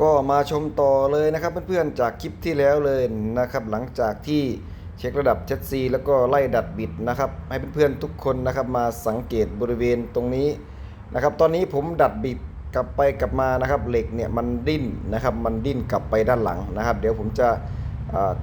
ก็มาชมต่อเลยนะครับเพื่อนๆจากคลิปที่แล้วเลยนะครับ หลังจากที่เช็คระดับเจ็ดซีแล้วก็ไล่ดัดบิดนะครับ ให้เพื่อนๆทุกคนนะครับมาสังเกตบริเวณตรงนี้นะครับ ตอนนี้ผมดัดบิดกลับไปกลับมานะครับ เหล็กเนี่ยมันดิ้นนะครับ มันดิ้นกลับไปด้านหลังนะครับ เดี๋ยวผมจะ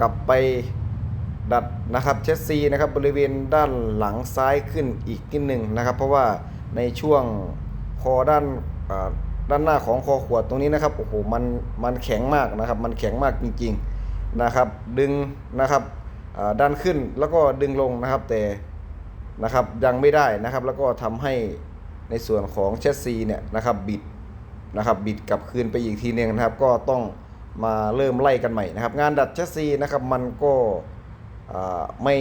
กลับไปดัดนะครับเชสซีนะครับบริเวณด้านหลังซ้ายขึ้นอีกนิดหนึ่งนะครับ เพราะว่าในช่วงคอด้านา ด้านหน้าของคอขวดตรงนี้นะครับโอ้โหมันมันแข็งมากนะครับ มันแข็งมากจริงๆนะครับ ดึงนะครับด้านขึ้นแล้วก็ดึงลงนะครับแต่นะครับยังไม่ได้นะครับ แล้วก็ทำให้ในส่วนของเชสซีเนี่ยนะครับบิดนะครับบิดกลับคืนไปอีกทีหนึงนะครับ ก็ต้องมาเริ่มไล่กันใหม่นะครับ งานดัดเชสซีนะครับมันก็ไม่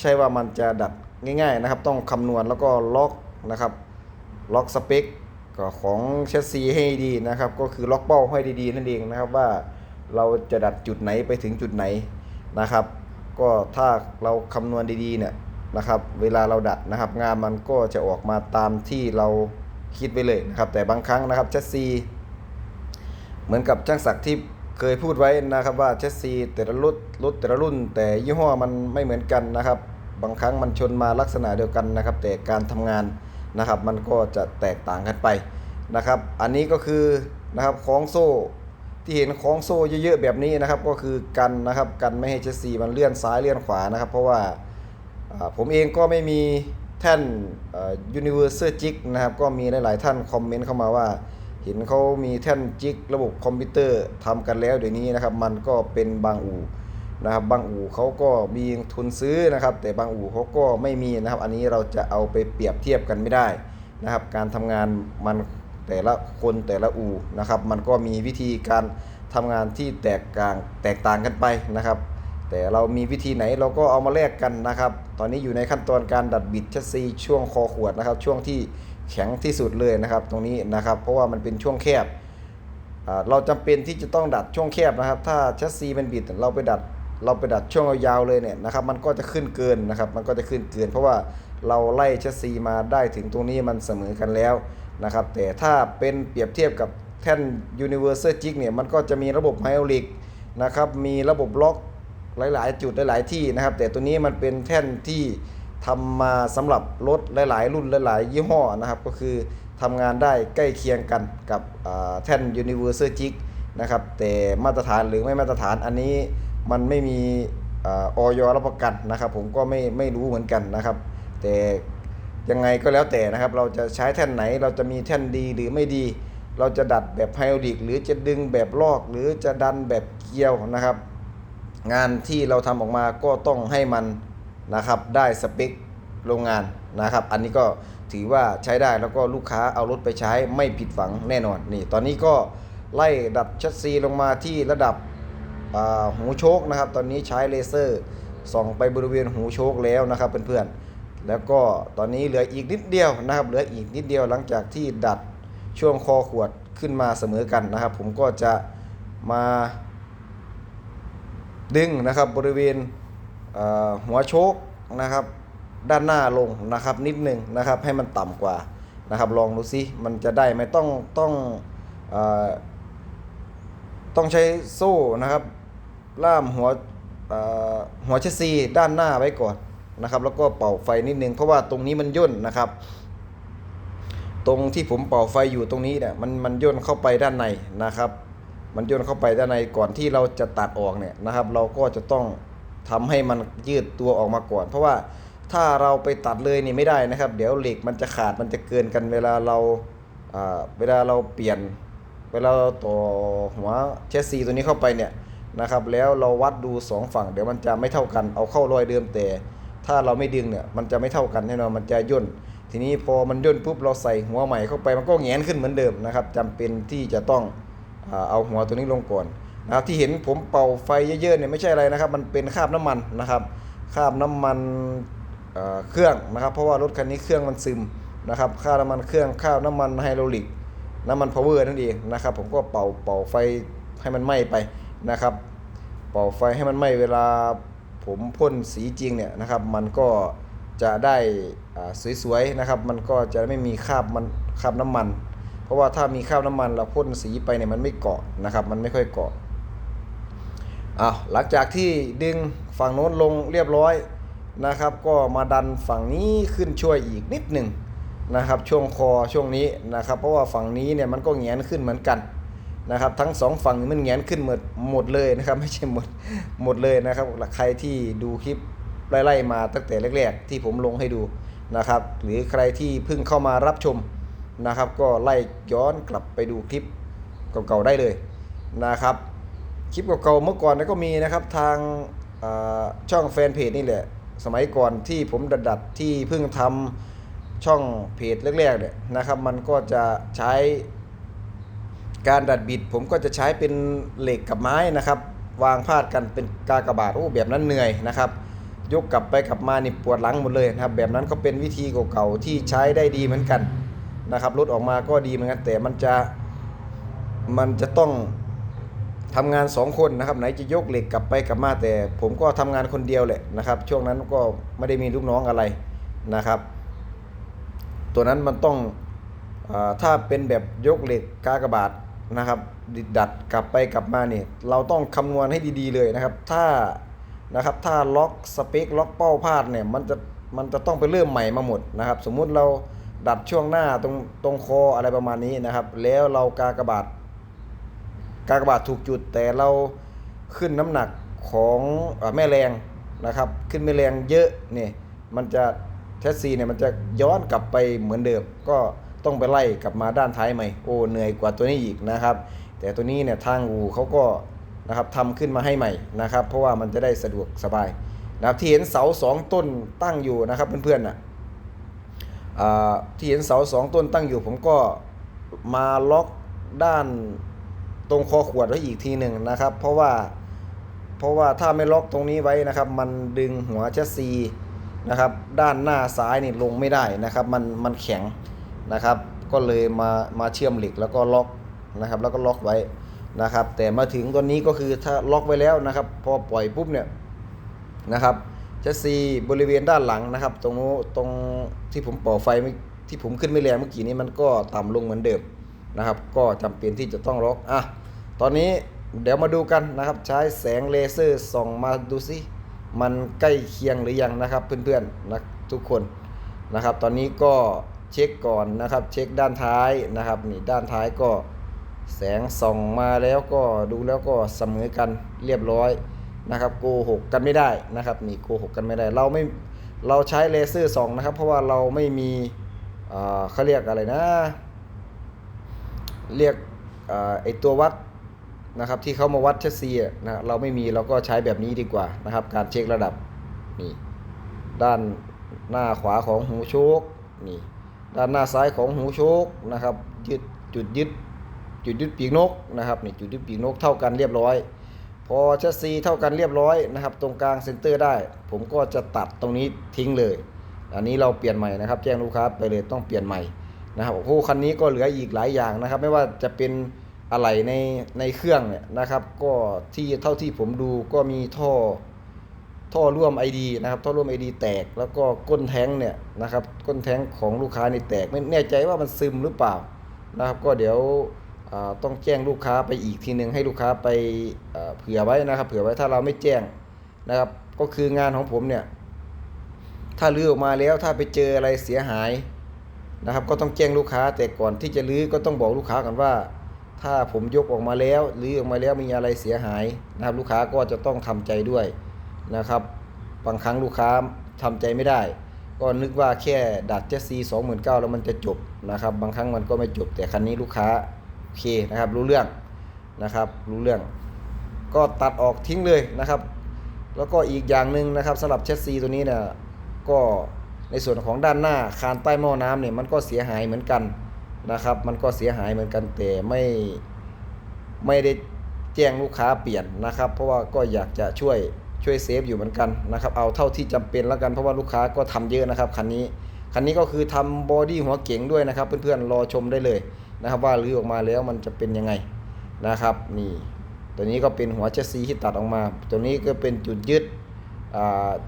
ใช่ว่ามันจะดัดง่าย ๆนะครับ ต้องคำนวณแล้วก็ล็อกนะครับล็อกสเปค ก็ของเชสซีให้ดีนะครับ ก็คือล็อกเป้าให้ดีๆนั่นเองนะครับว่าเราจะดัดจุดไหนไปถึงจุดไหนนะครับ ก็ถ้าเราคำนวณดีๆเนี่ยนะครับ เวลาเราดัดนะครับ งานมันก็จะออกมาตามที่เราคิดไว้เลยนะครับ แต่บางครั้งนะครับเชสซีเหมือนกับช่างศักดิ์ที่เคยพูดไว้นะครับว่าเชสซีแต่ละรุ่นรถแต่ละรุ่น แต่ยี่ห้อมันไม่เหมือนกันนะครับ บางครั้งมันชนมาลักษณะเดียวกันนะครับ แต่การทำงาน นะครับ มันก็จะแตกต่างกันไปนะครับ อันนี้ก็คือนะครับคล้องโซ่ที่เห็นคล้องโซ่เยอะๆแบบนี้นะครับ ก็คือกันนะครับกันไม่ให้เชสซีมันเลื่อนซ้ายเลื่อนขวานะครับ เพราะว่าผมเองก็ไม่มีแท่นยูนิเวอร์ l จิกนะครับ ก็มีหลายๆท่านคอมเมนต์เข้ามาว่าเห็นเขามีแท่นจิกระบบคอมพิวเตอร์ทำกันแล้วเดี๋ยวนี้นะครับ มันก็เป็นบางอู่ นะครับบางอู่เขาก็มีทุนซื้อนะครับ แต่บางอู่เขาก็ไม่มีนะครับ อันนี้เราจะเอาไปเปรียบเทียบกันไม่ได้นะครับ การทำงานมันแต่ละคนแต่ละอู่นะครับ มันก็มีวิธีการทำงานที่แตกต่างแตกต่างกันไปนะครับ แต่เรามีวิธีไหนเราก็เอามาแลกกันนะครับ ตอนนี้อยู่ในขั้นตอนการดัดบิดชัสซีช่วงคอขวดนะครับ ช่วงที่แข็งที่สุดเลยนะครับ ตรงนี้นะครับ เพราะว่ามันเป็นช่วงแคบเราจำเป็นที่จะต้องดัดช่วงแคบนะครับ ถ้าชัสซีมันบิดเราไปดัด เราไปดัดช่วงยาวๆเลยเนี่ยนะครับมันก็จะขึ้นเกินนะครับ มันก็จะขึ้นเกิน เพราะว่าเราไล่เชสซีมาได้ถึงตรงนี้มันเสมอกันแล้วนะครับแต่ถ้าเป็นเปรียบเทียบกับแท่น Universal Jig เนี่ยมันก็จะมีระบบไฮดรอลิกนะครับมีระบบล็อกหลาย ๆ จุดหลาย ๆ ที่นะครับ แต่ตัวนี้มันเป็นแท่นที่ทำมาสำหรับรถหลาย ๆ รุ่นหลาย ๆ ยี่ห้อนะครับ ก็คือทำงานได้ใกล้เคียงกันกับอ่าแท่น Universal Jig นะครับแต่มาตรฐานหรือไม่มาตรฐานอันนี้ มันไม่มีออยรับประกันนะครับ ผมก็ไม่ไม่รู้เหมือนกันนะครับ แต่ยังไงก็แล้วแต่นะครับ เราจะใช้แท่นไหนเราจะมีแท่นดีหรือไม่ดี เราจะดัดแบบไฮดรอลิกหรือจะดึงแบบลอก หรือจะดันแบบเกลียวนะครับ งานที่เราทำออกมาก็ต้องให้มันนะครับได้สเปคโรงงานนะครับ อันนี้ก็ถือว่าใช้ได้แล้วก็ลูกค้าเอารถไปใช้ไม่ผิดหวังแน่นอนนี่ ตอนนี้ก็ไล่ดัดชัดซีลงมาที่ระดับ หูโชคนะครับ ตอนนี้ใช้เลเซอร์ส่องไปบริเวณหูโชคแล้วนะครับเพื่อนๆแล้วก็ตอนนี้เหลืออีกนิดเดียวนะครับ เหลืออีกนิดเดียวหลังจากที่ดัดช่วงคอขวดขึ้นมาเสมอกันนะครับ ผมก็จะมาดึงนะครับบริเวณหัวโชคนะครับ ด้านหน้าลงนะครับนิดหนึ่งนะครับ ให้มันต่ำกว่านะครับ ลองดูซิมันจะได้ไหมต้องต้องอต้องใช้โซ่นะครับ ล่ามหัวหัวเชสซีด้านหน้าไว้ก่อนนะครับ แล้วก็เป่าไฟนิดนึงเพราะว่าตรงนี้มันย่นนะครับ ตรงที่ผมเป่าไฟอยู่ตรงนี้เนี่ยมันมันย่นเข้าไปด้านในนะครับ มันย่นเข้าไปด้านในก่อนที่เราจะตัดออกเนี่ยนะครับ เราก็จะต้องทำให้มันยืดตัวออกมาก่อน เพราะว่าถ้าเราไปตัดเลยนี่ไม่ได้นะครับ เดี๋ยวเหล็กมันจะขาดมันจะเกินกันเวลาเราอ่าเวลาเราเปลี่ยน เวลาเราต่อหัวเชสซีตัวนี้เข้าไปเนี่ย นะครับ แล้วเราวัดดูสองฝั่งเดี๋ยวมันจะไม่เท่ากันเอาเข้ารอยเดิมแต่ ถ้าเราไม่ดึงเนี่ยมันจะไม่เท่ากันแน่นอนมันจะย่นทีนี้พอมันย่นปุ๊บเราใส่หัวใหม่เข้าไปมันก็แงนขึ้นเหมือนเดิมนะครับจำเป็นที่จะต้องอเอาหัวตัวนี้ลงก่อนนะครับที่เห็นผมเป่าไฟเยอะๆเนี่ยไม่ใช่อะไรนะครับ มันเป็นคราบน้ำมันนะครับคราบน้ำมันเครื่องนะครับ เพราะว่ารถคันนี้เครื่องมันซึมนะครับคราบน้ำมันเครื่องคราบน้ำมันไฮดรอลิก น้ำมันพาวเวอร์นั่นเองนะครับ ผมก็เป่าเป่าไฟให้มันไหม้ไป นะครับ เป่าไฟให้มันไหม้เวลาผมพ่นสีจริงเนี่ยนะครับ มันก็จะได้สวยๆนะครับ มันก็จะไม่มีคราบมันคราบน้ำมัน เพราะว่าถ้ามีคราบน้ำมันเราพ่นสีไปเนี่ยมันไม่เกาะนะครับ มันไม่ค่อยเกาะอ้าวหลังจากที่ดึงฝั่งโน้นลงเรียบร้อยนะครับ ก็มาดันฝั่งนี้ขึ้นช่วยอีกนิดหนึ่งนะครับ ช่วงคอช่วงนี้นะครับ เพราะว่าฝั่งนี้เนี่ยมันก็แงนขึ้นเหมือนกัน นะครับทั้งสองฝั่งมันแงนขึ้นหมดหมดเลยนะครับไม่ใช่หมดหมดเลยนะครับใครที่ดูคลิปไล่ๆมาตั้งแต่แรกๆ ที่ผมลงให้ดูนะครับ หรือใครที่เพิ่งเข้ามารับชมนะครับ ก็ไล่ย้อนกลับไปดูคลิปเก่าๆได้เลยนะครับ คลิปเก่าๆเมื่อก่อนก็มีนะครับทางช่องแฟนเพจนี่แหละ สมัยก่อนที่ผมดัดดัดๆที่เพิ่งทำช่องเพจแรกๆเนี่ยนะครับ มันก็จะใช้ การดัดบิดผมก็จะใช้เป็นเหล็กกับไม้นะครับ วางพาดกันเป็นกากบาทโอ้แบบนั้นเหนื่อยนะครับ ยกกลับไปกลับมานี่ปวดหลังหมดเลยนะครับ แบบนั้นก็เป็นวิธีเก่าๆที่ใช้ได้ดีเหมือนกันนะครับรถออกมาก็ดีเหมือนกันแต่มันจะมันจะต้องทำงานสองคนนะครับ ไหนจะยกเหล็กกลับไปกลับมาแต่ ผมก็ทำงานคนเดียวแหละนะครับ ช่วงนั้นก็ไม่ได้มีลูกน้องอะไรนะครับ ตัวนั้นมันต้องอถ้าเป็นแบบยกเหล็กกากบาท นะครับดิดดัดกลับไปกลับมาเนี่ยเราต้องคำนวณให้ดีๆเลยนะครับ ถ้านะครับถ้าล็อกสเปคล็อกเป้าพลาดเนี่ยมันจะมันจะต้องไปเริ่มใหม่มาหมดนะครับ สมมุติเราดัดช่วงหน้าตรงตรงคออะไรประมาณนี้นะครับ แล้วเรากากระบาทกากระบาทถูกจุดแต่เราขึ้นน้ำหนักของอแม่แรงนะครับ ขึ้นแม่แรงเยอะเนี่ยมันจะแทสซีเนี่ยมันจะย้อนกลับไปเหมือนเดิมก็ ต้องไปไล่กลับมาด้านท้ายใหม่โอ้เหนื่อยกว่าตัวนี้อีกนะครับ แต่ตัวนี้เนี่ยทางอูเขาก็นะครับทำขึ้นมาให้ใหม่นะครับ เพราะว่ามันจะได้สะดวกสบายนะครับที่เห็นเสาสองต้นตั้งอยู่นะครับเพื่อนๆน่ะอ่าที่เห็นเสาสองต้นตั้งอยู่ ผมก็มาล็อกด้านตรงคอขวดไว้อีกทีหนึ่งนะครับ เพราะว่าเพราะว่าถ้าไม่ล็อกตรงนี้ไว้นะครับ มันดึงหัวแชสซีนะครับด้านหน้าซ้ายนี่ลงไม่ได้นะครับ มันมันแข็ง นะครับ ก็เลยมามาเชื่อมเหล็กแล้วก็ล็อกนะครับ แล้วก็ล็อกไว้นะครับ แต่มาถึงตัวนี้ก็คือถ้าล็อกไว้แล้วนะครับ พอปล่อยปุ๊บเนี่ยนะครับแชสซีบริเวณด้านหลังนะครับ ตรงโน้ตรงที่ผมป่อไฟที่ผมขึ้นไม่แรงเมื่อกี้นี้มันก็ต่ำลงเหมือนเดิมนะครับ ก็จำเป็นที่จะต้องล็อกอะตอนนี้เดี๋ยวมาดูกันนะครับ ใช้แสงเลเซอร์ส่องมาดูสิมันใกล้เคียงหรือยังนะครับ เพื่อนๆนะทุกคนนะครับ ตอนนี้ก็ เช็คก่อนนะครับ เช็คด้านท้ายนะครับนี่ด้านท้ายก็แสงส่องมาแล้วก็ดูแล้วก็เสมอกันเรียบร้อยนะครับโกหกกันไม่ได้นะครับนี่โกหกกันไม่ได้เราไม่เราใช้เลเซอร์ส่องนะครับ เพราะว่าเราไม่มีอ่าเขาเรียกอะไรนะ เรียกอ่าไอตัววัดนะครับที่เขามาวัดแชสซีอะนะเราไม่มีเราก็ใช้แบบนี้ดีกว่านะครับ การเช็คระดับนี่ด้านหน้าขวาของหูโชคนี่ ด้านหน้าซ้ายของหูโชคนะครับยึดจุดยึดจุดยึดปีกนกนะครับนี่จุดยึดปีกนกเท่ากันเรียบร้อย พอแชสซีเท่ากันเรียบร้อยนะครับ ตรงกลางเซนเตอร์ได้ ผมก็จะตัดตรงนี้ทิ้งเลย อันนี้เราเปลี่ยนใหม่นะครับ แจ้งลูกค้าไปเลยต้องเปลี่ยนใหม่นะครับโอ้โหคันนี้ก็เหลืออีกหลายอย่างนะครับ ไม่ว่าจะเป็นอะไรในในเครื่องเนี่ยนะครับ ก็ที่เท่าที่ผมดูก็มีท่อ ท่อร่วม ID นะครับท่อร่วม ID แตกแล้วก็ก้นแท้งเนี่ยนะครับก้นแท้งของลูกค้านี่แตกไม่แน่ใจว่ามันซึมหรือเปล่านะครับ ก็เดี๋ยวต้องแจ้งลูกค้าไปอีกทีหนึ่งให้ลูกค้าไปเผื่อไว้นะครับ เผื่อไว้ถ้าเราไม่แจ้งนะครับ ก็คืองานของผมเนี่ยถ้าลื้อออกมาแล้วถ้าไปเจออะไรเสียหายนะครับ ก็ต้องแจ้งลูกค้าแต่ก่อนที่จะลื้อก็ต้องบอกลูกค้าก่อนว่า ถ้าผมยกออกมาแล้วลื้อออกมาแล้วมีอะไรเสียหายนะครับ ลูกค้าก็จะต้องทำใจด้วย นะครับ บางครั้งลูกค้าทำใจไม่ได้ ก็นึกว่าแค่ดัดเจสซีสองหมื่นเก้าแล้วมันจะจบนะครับ บางครั้งมันก็ไม่จบ แต่คันนี้ลูกค้าโอเคนะครับ รู้เรื่องนะครับ รู้เรื่อง ก็ตัดออกทิ้งเลยนะครับ แล้วก็อีกอย่างหนึ่งนะครับสำหรับเชสซีตัวนี้เนี่ยก็ในส่วนของด้านหน้าคานใต้หม้อน้ำเนี่ยมันก็เสียหายเหมือนกันนะครับ มันก็เสียหายเหมือนกันแต่ไม่ไม่ได้แจ้งลูกค้าเปลี่ยนนะครับ เพราะว่าก็อยากจะช่วย ช่วยเซฟอยู่เหมือนกันนะครับ เอาเท่าที่จำเป็นแล้วกันเพราะว่าลูกค้าก็ทำเยอะนะครับคันนี้ คันนี้ก็คือทำบอดี้หัวเก๋งด้วยนะครับ เพื่อนๆรอชมได้เลยนะครับ ว่ารื้อออกมาแล้วมันจะเป็นยังไงนะครับนี่ตัวนี้ก็เป็นหัวเชสซีที่ตัดออกมา ตัวนี้ก็เป็นจุดยึด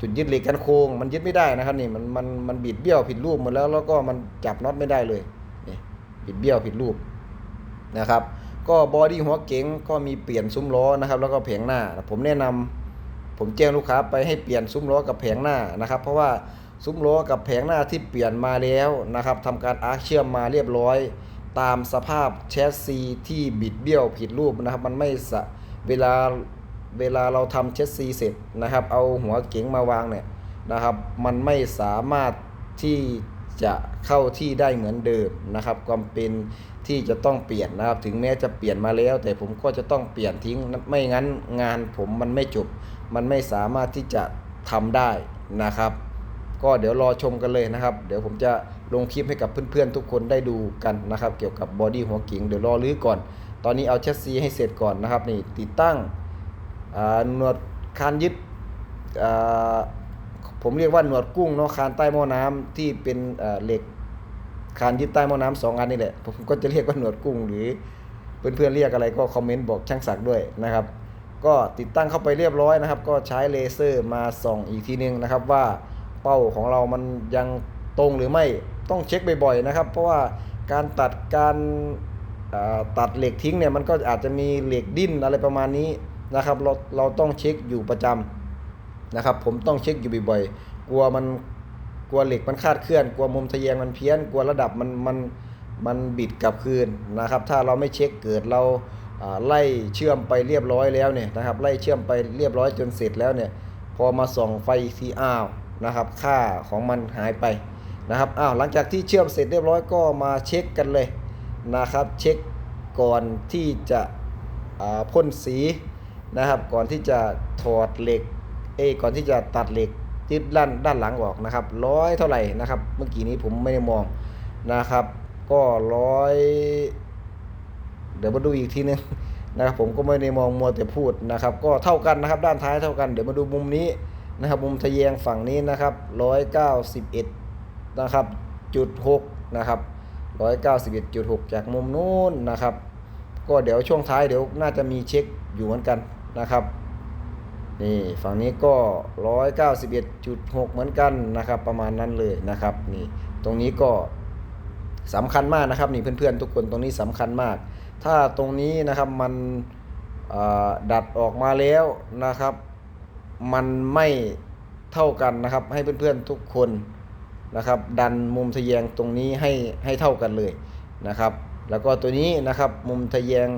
จุดยึดเหล็กกันโค้งมันยึดไม่ได้นะครับนี่มันมันมันบิดเบี้ยวผิดรูปหมดแล้วแล้วก็มันจับน็อตไม่ได้เลยนี่บิดเบี้ยวผิดรูปนะครับ ก็บอดี้หัวเก๋งก็มีเปลี่ยนซุ้มล้อนะครับ แล้วก็แผงหน้า ผมแนะนำ ผมแจ้งลูกค้าไปให้เปลี่ยนซุ้มล้อกับแผงหน้านะครับ เพราะว่าซุ้มล้อกับแผงหน้าที่เปลี่ยนมาแล้วนะครับทำการอาร์คเชื่อมมาเรียบร้อย ตามสภาพแชสซีที่บิดเบี้ยวผิดรูปนะครับ มันไม่สะเวลาเวลาเราทำแชสซีเสร็จนะครับ เอาหัวเก๋งมาวางเนี่ยนะครับ มันไม่สามารถที่จะเข้าที่ได้เหมือนเดิมนะครับความเป็นที่จะต้องเปลี่ยนนะครับ ถึงแม้จะเปลี่ยนมาแล้ว แต่ผมก็จะต้องเปลี่ยนทิ้งไม่งั้นงานผมมันไม่จบ มันไม่สามารถที่จะทำได้นะครับ ก็เดี๋ยวรอชมกันเลยนะครับ เดี๋ยวผมจะลงคลิปให้กับเพื่อนๆทุกคนได้ดูกันนะครับ เกี่ยวกับบอดี้หัวกิ่งเดี๋ยวรอรื้อก่อน ตอนนี้เอาแชสซีให้เสร็จก่อนนะครับนี่ติดตั้งหนวดคานยึดผมเรียกว่าหนวดกุ้งเนาะคานใต้หม้อน้ำที่เป็นเหล็กคานยึดใต้หม้อน้ำสองอันนี่แหละผมก็จะเรียกว่าหนวดกุ้งหรือเพื่อนๆเรียกอะไรก็คอมเมนต์บอกช่างศักด้วยนะครับ ก็ติดตั้งเข้าไปเรียบร้อยนะครับ ก็ใช้เลเซอร์มาส่องอีกทีนึงนะครับ ว่าเป้าของเรามันยังตรงหรือไม่ต้องเช็คบ่อยๆนะครับ เพราะว่าการตัดการตัดเหล็กทิ้งเนี่ยมันก็อาจจะมีเหล็กดิ้นอะไรประมาณนี้นะครับ เราเราต้องเช็คอยู่ประจำนะครับ ผมต้องเช็คอยู่บ่อยๆ กลัวมันกลัวเหล็กมันคาดเคลื่อน กลัวมุมทะแยงมันเพี้ยน กลัวระดับมันมันมันบิดกลับคืนนะครับ ถ้าเราไม่เช็คเกิดเรา ไล่เชื่อมไปเรียบร้อยแล้วเนี่ยนะครับไล่เชื่อมไปเรียบร้อยจนเสร็จแล้วเนี่ยพอมาส่องไฟอีกทีอ้าวนะครับค่าของมันหายไปนะครับอ้าวหลังจากที่เชื่อมเสร็จเรียบร้อยก็มาเช็คกันเลยนะครับเช็คก่อนที่จะพ่นสีนะครับ ก่อนที่จะถอดเหล็กเอก่อนที่จะตัดเหล็กยึดด้านด้านหลังออกนะครับร้อยเท่าไหร่นะครับ เมื่อกี้นี้ผมไม่ได้มองนะครับ ก็ร้อย เดี๋ยวมาดูอีกทีนึงนะครับผมก็ไม่ได้มองมัวแต่พูดนะครับ ก็เท่ากันนะครับด้านท้ายเท่ากัน เดี๋ยวมาดูมุมนี้นะครับ มุมทะแยงฝั่งนี้นะครับร้อยเก้าสิบเอ็ดนะครับจุดหกนะครับร้อยเก้าสิบเอ็ดจุดหกจากมุมนู้นนะครับ ก็เดี๋ยวช่วงท้ายเดี๋ยวน่าจะมีเช็คอยู่เหมือนกันนะครับนี่ฝั่งนี้ก็ร้อยเก้าสิบเอ็ดจุดหกเหมือนกันนะครับ ประมาณนั้นเลยนะครับนี่ตรงนี้ก็สำคัญมากนะครับนี่เพื่อนๆทุกคนตรงนี้สำคัญมาก ถ้าตรงนี้นะครับมันดัดออกมาแล้วนะครับ มันไม่เท่ากันนะครับ ให้เพื่อนๆทุกคนนะครับ ดันมุมทะแยงตรงนี้ให้ให้เท่ากันเลยนะครับ แล้วก็ตัวนี้นะครับมุมทะแยง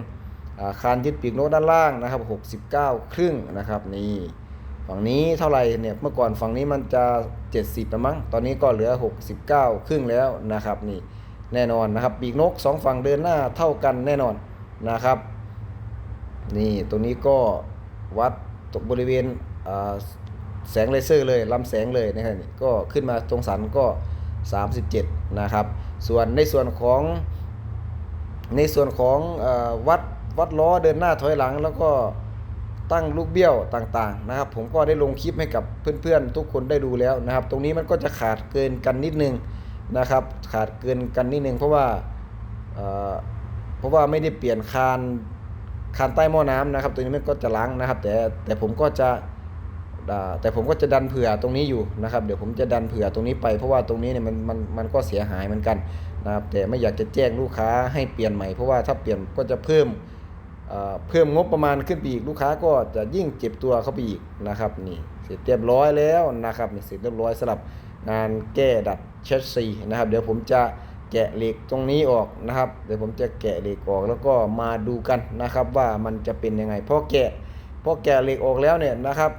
าคานยึดปีกนกด้านล่างนะครับ 69 ครึ่งนะครับนี่ฝั่งนี้เท่าไหร่เนี่ยเมื่อก่อนฝั่งนี้มันจะ 70นะมั้งตอนนี้ก็เหลือ 69 ครึ่งแล้วนะครับนี่ แน่นอนนะครับปีกนกสองฝั่งเดินหน้าเท่ากันแน่นอนนะครับ นี่ตรงนี้ก็วัดตรงบริเวณแสงเลเซอร์เลยลำแสงเลยนะครับนี่ก็ขึ้นมาตรงสันก็ 37 นะครับ ส่วนในส่วนของในส่วนของอวัดวัดล้อเดินหน้าถอยหลัง แล้วก็ตั้งลูกเบี้ยวต่างๆนะครับ ผมก็ได้ลงคลิปให้กับเพื่อนๆ ทุกคนได้ดูแล้วนะครับ ตรงนี้มันก็จะขาดเกินกันนิดนึง นะครับ ขาดเกินกันนิดนึงเพราะว่าเเพราะว่าไม่ได้เปลี่ยนคานคานใต้หม้อน้ำนะครับ ตัวนี้มันก็จะล้างนะครับ แต่แต่ผมก็จะแต่ผมก็จะดันเผื่อตรงนี้อยู่นะครับ เดี๋ยวผมจะดันเผื่อตรงนี้ไปเพราะว่าตรงนี้เนี่ยมันมันมันก็เสียหายเหมือนกันนะครับ แต่ไม่อยากจะแจ้งลูกค้าให้เปลี่ยนใหม่เพราะว่าถ้าเปลี่ยนก็จะเพิ่มเอ่อเพิ่มงบประมาณขึ้นไปอีกลูกค้าก็จะยิ่งเจ็บตัวเข้าไปอีกนะครับนี่เสร็จเรียบร้อยแล้วนะครับนี่เสร็จเรียบร้อยสำหรับ งานแก้ดัดเชสซีนะครับ เดี๋ยวผมจะแกะเหล็กตรงนี้ออกนะครับ เดี๋ยวผมจะแกะเหล็กออกแล้วก็มาดูกันนะครับว่ามันจะเป็นยังไงพอแกะพอแกะเหล็กออกแล้วเนี่ยนะครับ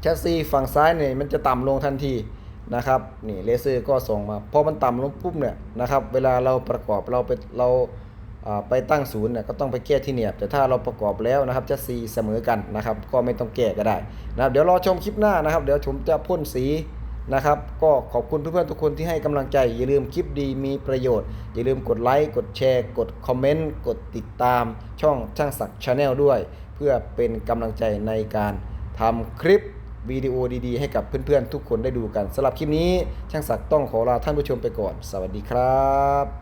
เชสซีฝั่งซ้ายเนี่ยมันจะต่ำลงทันทีนะครับนี่เลเซอร์ก็ส่องมาพอมันต่ำลงปุ๊บเนี่ยนะครับเวลาเราประกอบเราไปเราอ่าไปตั้งศูนย์เนี่ยก็ต้องไปแก้ที่เหนียบ แต่ถ้าเราประกอบแล้วนะครับจะซีเสมอกันนะครับ ก็ไม่ต้องแก้ก็ได้นะครับ เดี๋ยวรอชมคลิปหน้านะครับ เดี๋ยวผมจะพ่นสี นะครับ ก็ขอบคุณเพื่อนๆทุกคนที่ให้กำลังใจ อย่าลืมคลิปดีมีประโยชน์ อย่าลืมกดไลค์กดแชร์ กดคอมเมนต์กดติดตามช่องช่างศักดิ์ชาแนลด้วย เพื่อเป็นกำลังใจในการทำคลิปวิดีโอดีๆ ให้กับเพื่อนๆทุกคนได้ดูกันสำหรับคลิปนี้ ช่างศักดิ์ต้องขอลาท่านผู้ชมไปก่อน สวัสดีครับ